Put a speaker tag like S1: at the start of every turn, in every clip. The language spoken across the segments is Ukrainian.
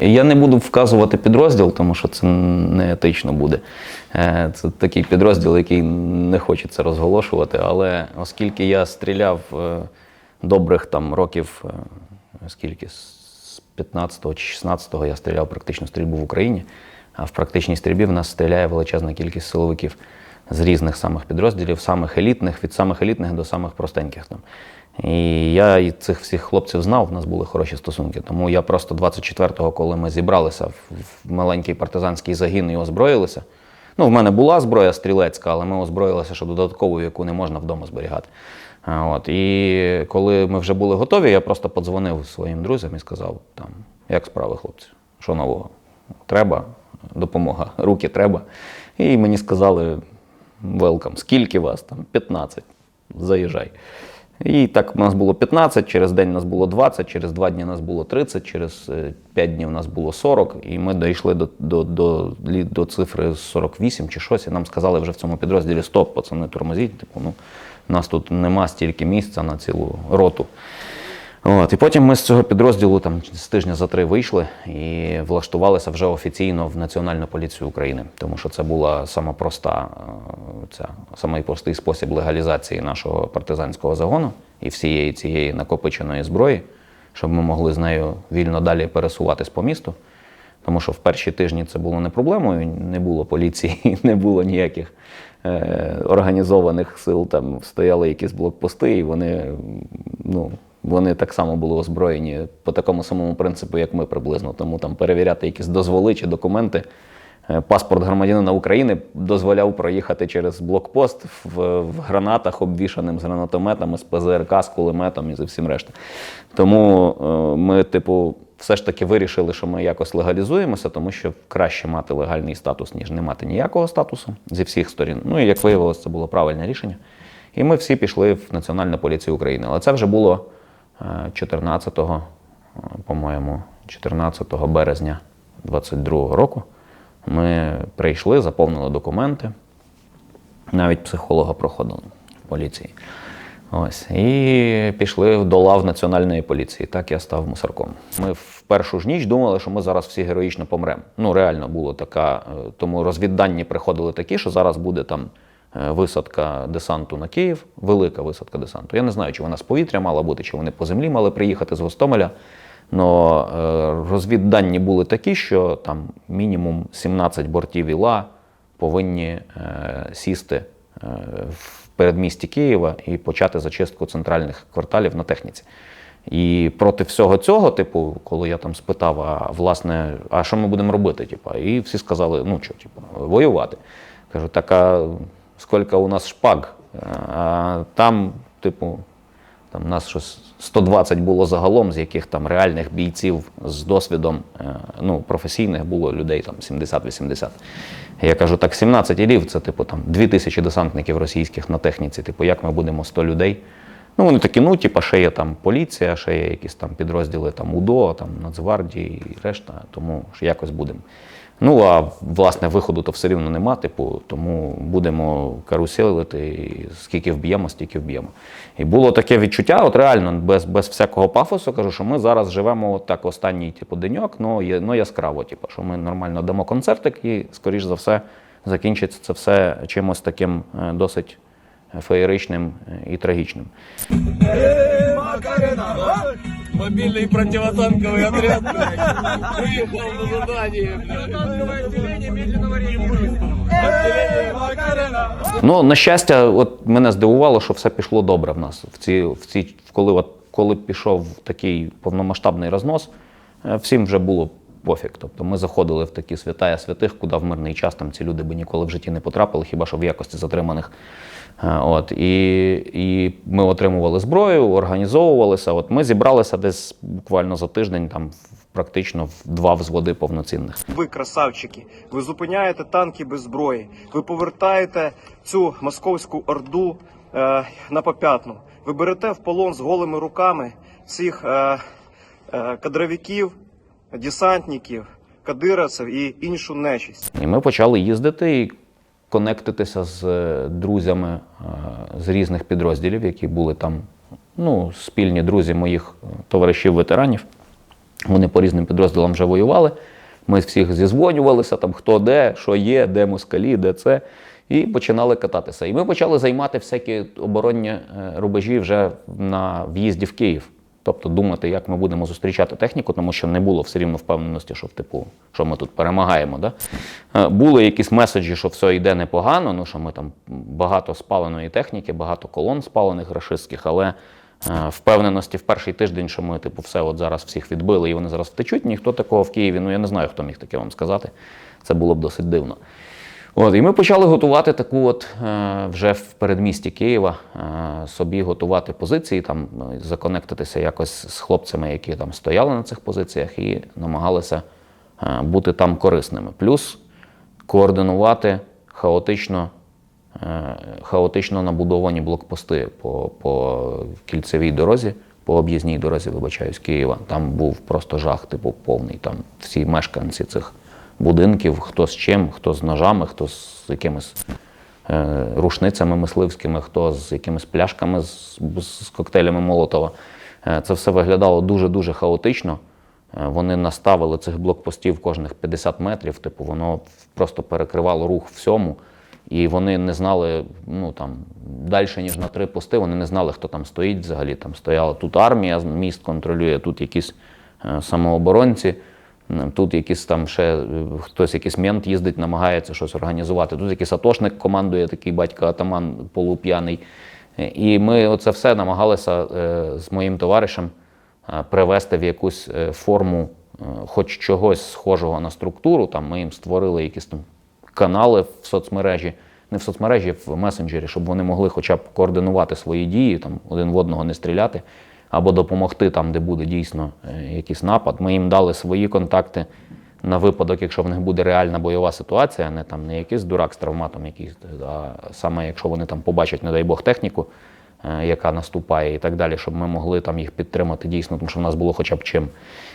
S1: Я не буду вказувати підрозділ, тому що це не етично буде. Е, Це такий підрозділ, який не хочеться розголошувати. Але оскільки я стріляв е, добрих там років, е, скільки з 15-го чи 16-го я стріляв практично стрільбу в Україні, а в практичній стрільбі в нас стріляє величезна кількість силовиків з різних самих підрозділів, самих елітних, від самих елітних до самих простеньких. Там. І я і цих всіх хлопців знав, в нас були хороші стосунки. Тому я просто 24-го, коли ми зібралися в маленький партизанський загін і озброїлися. Ну, в мене була зброя стрілецька, але ми озброїлися, що додаткову, яку не можна вдома зберігати. От. І коли ми вже були готові, я просто подзвонив своїм друзям і сказав: там, як справи, хлопці, що нового? Треба, допомога, руки треба. І мені сказали: велкам, скільки вас там? 15. Заїжджай. І так у нас було 15, через день нас було 20, через два дні нас було 30, через 5 днів нас було 40, і ми дійшли до, до, до, до цифри 48 чи щось, і нам сказали вже в цьому підрозділі стоп, пацани, тормозіть, типу, ну, у нас тут нема стільки місця на цілу роту. От, і потім ми з цього підрозділу там з тижня за три вийшли і влаштувалися вже офіційно в Національну поліцію України, тому що це була сама проста, е, ця, самий простий спосіб легалізації нашого партизанського загону і всієї цієї накопиченої зброї, щоб ми могли з нею вільно далі пересуватись по місту. Тому що в перші тижні це було не проблемою, не було поліції, не було ніяких е, організованих сил. Там стояли якісь блокпости, і вони, ну, вони так само були озброєні по такому самому принципу, як ми приблизно. Тому там перевіряти якісь дозволи чи документи. Е, Паспорт громадянина України дозволяв проїхати через блокпост в, в гранатах, обвішаним з гранатометами, з ПЗРК, з кулеметом і з всім решта. Тому е, ми, типу, все ж таки вирішили, що ми якось легалізуємося, тому що краще мати легальний статус, ніж не мати ніякого статусу зі всіх сторін. Ну і як виявилося, це було правильне рішення. І ми всі пішли в Національну поліцію України. Але це вже було е, 14-го, е, по-моєму, 14 березня 22-го року. Ми прийшли, заповнили документи, навіть психолога проходили в поліції. Ось. І пішли до лав Національної поліції. Так я став мусорком. Ми в першу ж ніч думали, що ми зараз всі героїчно помремо. Ну, реально було така. е, Тому розвіддані приходили такі, що зараз буде там висадка десанту на Київ, велика висадка десанту. Я не знаю, чи вона з повітря мала бути, чи вони по землі мали приїхати з Гостомеля. Но е, розвіддані були такі, що там мінімум 17 бортів ІЛА повинні е, сісти е, в передмісті Києва і почати зачистку центральних кварталів на техніці. І проти всього цього, типу, коли я там спитав, а власне, а що ми будемо робити? Типу, і всі сказали, ну що, типу, воювати. Кажу, так а скільки у нас шпаг? А там, типу, там нас щось 120 було загалом, з яких там реальних бійців з досвідом е, ну, професійних було людей там 70-80. Я кажу, так 17 ілів, це типу там 2000 десантників російських на техніці. Типу, як ми будемо 100 людей? Ну, вони такі, ну, типу, ще є там поліція, ще є якісь там підрозділи там УДО, там Нацгвардії і решта, тому ж якось будемо. Ну, а власне виходу то все рівно нема, типу, тому будемо каруселити, і скільки вб'ємо, стільки вб'ємо. І було таке відчуття, от реально, без, без всякого пафосу, кажу, що ми зараз живемо от так останній типу, деньок, ну, є, ну яскраво, типу, що ми нормально дамо концертик і, скоріш за все, закінчиться це все чимось таким е, досить феєричним е, і трагічним.
S2: Мобильный противотанковый отряд блядь, выехал на задание. блядь.
S1: Ну, на щастя, от мене здивувало, що все пішло добре в нас. В ці, в ці, коли, от, коли пішов такий повномасштабний рознос, е, всім вже було пофіг. Тобто ми заходили в такі святая святих, куди в мирний час там ці люди би ніколи в житті не потрапили, хіба що в якості затриманих. Е, От, і, і ми отримували зброю, організовувалися. От ми зібралися десь буквально за тиждень, там практично в два взводи повноцінних.
S3: Ви красавчики, ви зупиняєте танки без зброї. Ви повертаєте цю московську орду е, на попятну. Ви берете в полон з голими руками цих е, е, кадровиків, десантників, кадировців і іншу нечисть.
S1: І ми почали їздити і конектитися з е, друзями е, з різних підрозділів, які були там, ну, спільні друзі моїх е, товаришів-ветеранів. Вони по різним підрозділам вже воювали. Ми всіх зізвонювалися, там хто де, що є, де москалі, де це. І починали кататися. І ми почали займати всякі оборонні рубежі вже на в'їзді в Київ. Тобто думати, як ми будемо зустрічати техніку, тому що не було все рівно впевненості, що типу, що ми тут перемагаємо. Да? Е, Були якісь меседжі, що все йде непогано, ну що ми там багато спаленої техніки, багато колон спалених рашистських, але е, впевненості в перший тиждень, що ми типу, все от зараз всіх відбили і вони зараз втечуть, ніхто такого в Києві, ну я не знаю, хто міг таке вам сказати. Це було б досить дивно. От, і ми почали готувати таку, от е, вже в передмісті Києва, е, собі готувати позиції, там е, законектитися якось з хлопцями, які там стояли на цих позиціях, і намагалися е, бути там корисними. Плюс координувати хаотично, хаотично набудовані блокпости по, по кільцевій дорозі, по об'їзній дорозі, вибачаюсь, Києва. Там був просто жах, типу, повний. Там всі мешканці цих будинків, хто з чим, хто з ножами, хто з якимись е, рушницями мисливськими, хто з якимись пляшками з, з коктейлями Молотова. Е, це все виглядало дуже-дуже хаотично. Е, Вони наставили цих блокпостів кожних 50 метрів, типу, воно просто перекривало рух всьому. І вони не знали, ну там далі, ніж на три пости, вони не знали, хто там стоїть взагалі. Там стояла тут армія, міст контролює, тут якісь е, самооборонці, тут якийсь там ще е, хтось, якийсь мент їздить, намагається щось організувати. Тут якийсь атошник командує, такий батько атаман полуп'яний. І ми оце все намагалися е, з моїм товаришем е, привести в якусь форму хоч чогось схожого на структуру. Там ми їм створили якісь там канали в соцмережі, не в соцмережі, в месенджері, щоб вони могли хоча б координувати свої дії, там один в одного не стріляти, або допомогти там, де буде дійсно е, якийсь напад. Ми їм дали свої контакти на випадок, якщо в них буде реальна бойова ситуація, не там не якийсь дурак з травматом, якийсь, а саме якщо вони там побачать, не дай Бог, техніку, е, яка наступає і так далі, щоб ми могли там їх підтримати дійсно, тому що в нас було хоча б чим.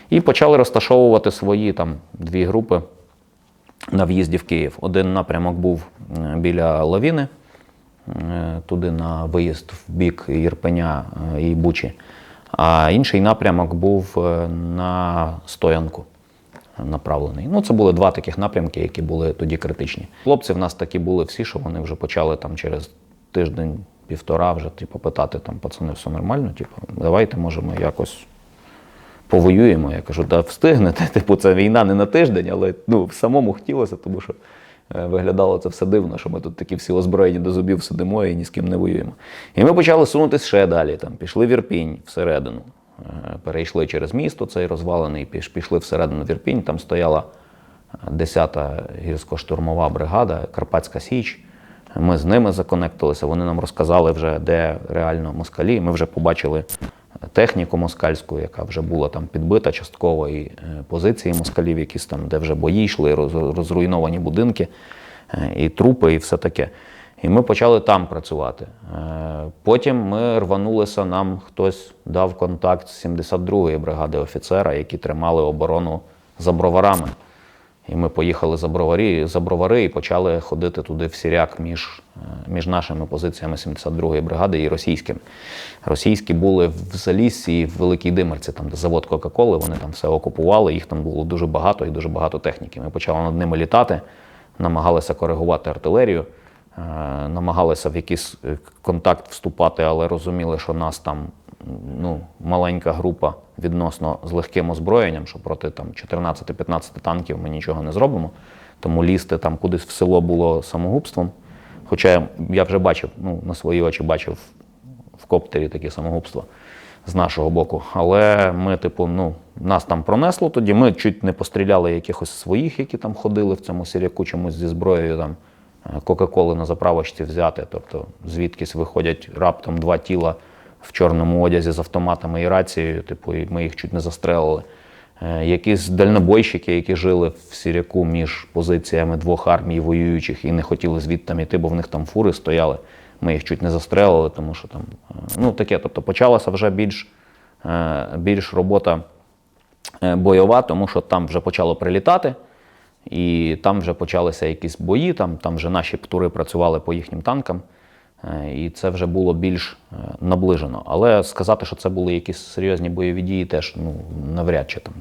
S1: І почали розташовувати свої там дві групи на в'їзді в Київ. Один напрямок був е, біля Лавіни, е, туди на виїзд в бік Єрпеня е, і Бучі, а інший напрямок був е, на стоянку направлений. Ну, це були два таких напрямки, які були тоді критичні. Хлопці в нас такі були всі, що вони вже почали там через тиждень, півтора вже типу, питати, там, пацани, все нормально, типу, давайте, може, ми якось повоюємо. Я кажу, да встигнете. Типу, це війна не на тиждень, але ну, самому хотілося, тому що виглядало це все дивно, що ми тут такі всі озброєні до зубів сидимо і ні з ким не воюємо. І ми почали сунутися ще далі. Там, пішли в Ірпінь всередину. Е, Перейшли через місто, цей розвалений, піш- пішли всередину в Ірпінь. Там стояла 10-та гірсько-штурмова бригада, Карпатська Січ. Ми з ними законектилися, вони нам розказали вже, де реально москалі. Ми вже побачили техніку москальську, яка вже була там підбита частково, і е, позиції москалів, якісь там, де вже бої йшли, розруйновані будинки, е, і трупи, і все таке. І ми почали там працювати. Е, Потім ми рванулися, нам хтось дав контакт з 72-ї бригади офіцера, які тримали оборону за броварами. І ми поїхали за броварі, за бровари і почали ходити туди в сіряк між, е, між нашими позиціями 72-ї бригади і російськими. Російські були в Заліссі і в Великій Димерці, там де завод Кока-Коли, вони там все окупували, їх там було дуже багато і дуже багато техніки. Ми почали над ними літати, намагалися коригувати артилерію, е, намагалися в якийсь е, контакт вступати, але розуміли, що нас там ну, маленька група відносно з легким озброєнням, що проти там 14-15 танків ми нічого не зробимо. Тому лізти там кудись в село було самогубством. Хоча я- я вже бачив, ну, на свої очі бачив в коптері такі самогубства з нашого боку. Але ми, типу, ну, нас там пронесло тоді. Ми чуть не постріляли якихось своїх, які там ходили в цьому сіряку чомусь зі зброєю там. е, Кока-коли на заправочці взяти. Тобто звідкись виходять раптом два тіла в чорному одязі з автоматами і рацією, типу, і ми їх чуть не застрелили. Е, Якісь дальнобойщики, які жили в сіряку між позиціями двох армій воюючих і не хотіли звідти йти, бо в них там фури стояли. Ми їх чуть не застрелили, тому що там е, ну таке. Тобто почалася вже більш, е, більш робота бойова, тому що там вже почало прилітати, і там вже почалися якісь бої, там, там вже наші птури працювали по їхнім танкам. Е, І це вже було більш е, наближено. Але сказати, що це були якісь серйозні бойові дії, теж ну, навряд чи там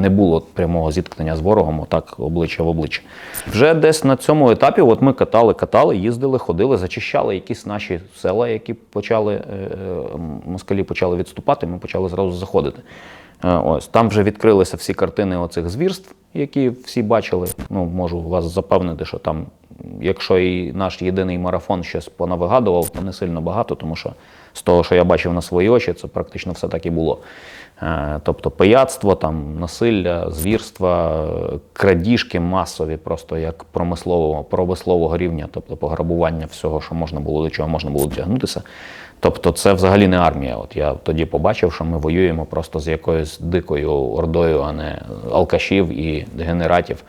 S1: не, було прямого зіткнення з ворогом, отак обличчя в обличчя. Вже десь на цьому етапі, от ми катали, катали, їздили, ходили, зачищали якісь наші села, які почали е, москалі почали відступати. Ми почали зразу заходити. Ось там вже відкрилися всі картини оцих звірств, які всі бачили. Ну можу вас запевнити, що там, якщо і наш єдиний марафон щось понавигадував, то не сильно багато, тому що з того, що я бачив на свої очі, це практично все так і було. Е, Тобто пияцтво, там, насилля, звірства, крадіжки масові, просто як промислового, промислового рівня, тобто пограбування всього, що можна було до чого можна було дотягнутися. Тобто це взагалі не армія. От я тоді побачив, що ми воюємо просто з якоюсь дикою ордою, а не алкашів і дегенератів.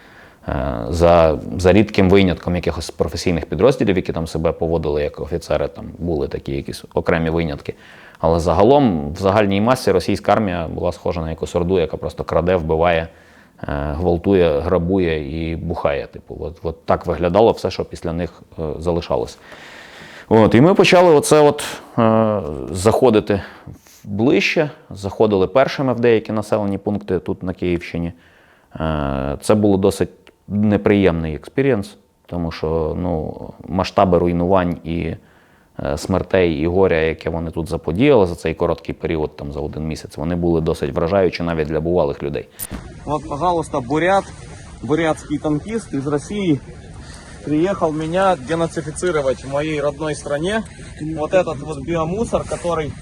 S1: Е, За, за рідким винятком якихось професійних підрозділів, які там себе поводили як офіцери, там були такі якісь окремі винятки. Але загалом в загальній масі російська армія була схожа на якусь орду, яка просто краде, вбиває, е, гвалтує, грабує і бухає. Типу, от, от так виглядало все, що після них е, залишалось. От, і ми почали оце от, е, заходити ближче, заходили першими в деякі населені пункти тут на Київщині. Е, це було досить неприємний експірієнс, тому що ну, масштаби руйнувань і е, смертей і горя, яке вони тут заподіяли за цей короткий період, там за один місяць, вони були досить вражаючі навіть для бувалих людей.
S4: Вот, пожалуйста, бурят, бурятский танкист из России приехал меня денацифицировать в моей родной стране. Вот этот вот биомусор, который,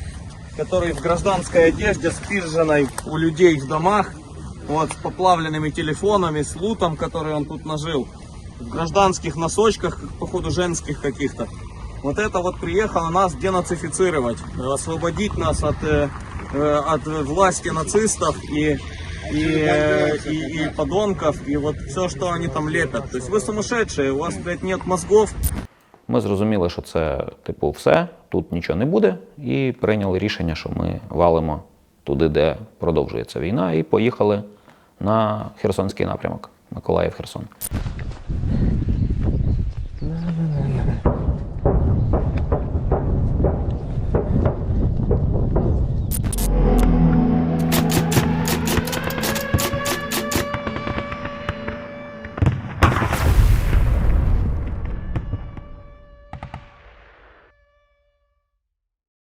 S4: который в гражданской одежде, спизженной у людей в домах, вот с поплавленными телефонами, с лутом, который он тут нажил, в гражданских носочках, походу женских каких-то. Вот это вот приехало нас денацифицировать, э, освободить нас от, э, э, от власти нацистов и и, э, и, и подонков, и вот все, что они там лепят. То есть вы сумасшедшие, у вас, блядь, нет мозгов,
S1: Ми зрозуміли, що це, типу, все, тут нічого не буде, і прийняли рішення, що ми валимо туди, де продовжується війна, і поїхали на Херсонський напрямок, Миколаїв Херсон.